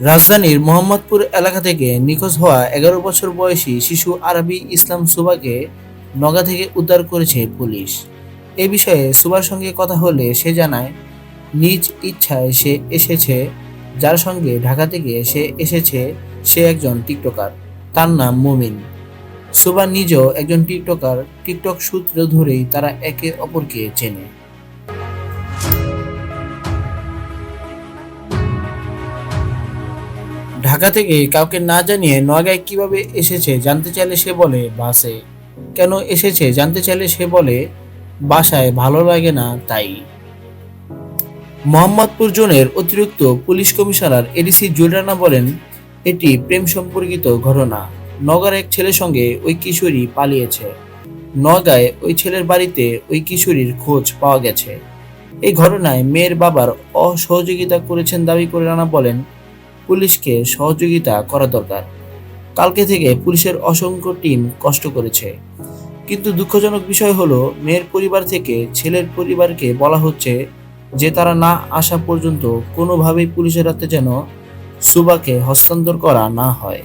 রাজধানীর মোহাম্মদপুর এলাকা থেকে নিখোঁজ হওয়া এগারো বছর বয়সী শিশু আরবি ইসলাম সুবাকে নগা থেকে উদ্ধার করেছে পুলিশ। এ বিষয়ে সুবার সঙ্গে কথা হলে সে জানায়, নিজ ইচ্ছায় সে এসেছে, যার সঙ্গে ঢাকা থেকে সে এসেছে, সে একজন টিকটকার। তার নাম মুমিন। সুবা নিজেও একজন টিকটকার। টিকটক সূত্র ধরেই তারা একে অপরকে চেনে। ঢাকা থেকে কাউকে না জানিয়ে নগায় কীভাবে এসেছে জানতে চাইলে সে বলে বাসে। কেন এসেছে জানতে চাইলে সে বলে, বাসায় ভালো লাগে না তাই। মোহাম্মদপুর জোনের অতিরিক্ত পুলিশ কমিশনার এডিসি জুলরানা বলেন, এটি প্রেম সম্পর্কিত ঘটনা। নগার এক ছেলের সঙ্গে ওই কিশোরী পালিয়েছে। নগায় ওই ছেলের বাড়িতে ওই কিশোরীর খোঁজ পাওয়া গেছে। এই ঘটনায় মেয়ের বাবার অসহযোগিতা করেছেন দাবি করে রানা বলেন পুলিশকে সহযোগিতা করা দরকার। কালকে থেকে পুলিশের অসংখ্য টিম কষ্ট করেছে। কিন্তু দুঃখজনক বিষয় হলো, মেয়ের পরিবার থেকে ছেলের পরিবারকে বলা হচ্ছে যে তারা না আসা পর্যন্ত কোনোভাবেই পুলিশের হাতে যেন সুবাকে হস্তান্তর করা না হয়।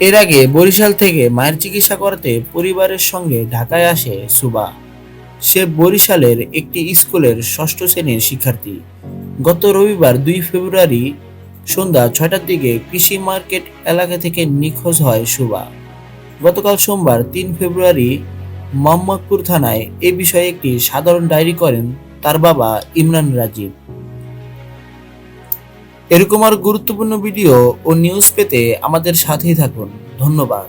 এর আগে বরিশাল থেকে মায়ের চিকিৎসা করাতে পরিবারের সঙ্গে ঢাকায় আসে সুবা। সে বরিশালের একটি স্কুলের ষষ্ঠ শ্রেণির শিক্ষার্থী। গত রবিবার দুই ফেব্রুয়ারি সন্ধ্যা ছয়টার দিকে কৃষি মার্কেট এলাকা থেকে নিখোঁজ হয় সুবা গতকাল সোমবার তিন ফেব্রুয়ারি মোহাম্মদপুর থানায় এ বিষয়ে একটি সাধারণ ডায়েরি করেন তার বাবা ইমরান রাজীব। এরকম আর গুরুত্বপূর্ণ ভিডিও ও নিউজ পেতে আমাদের সাথেই থাকুন। ধন্যবাদ।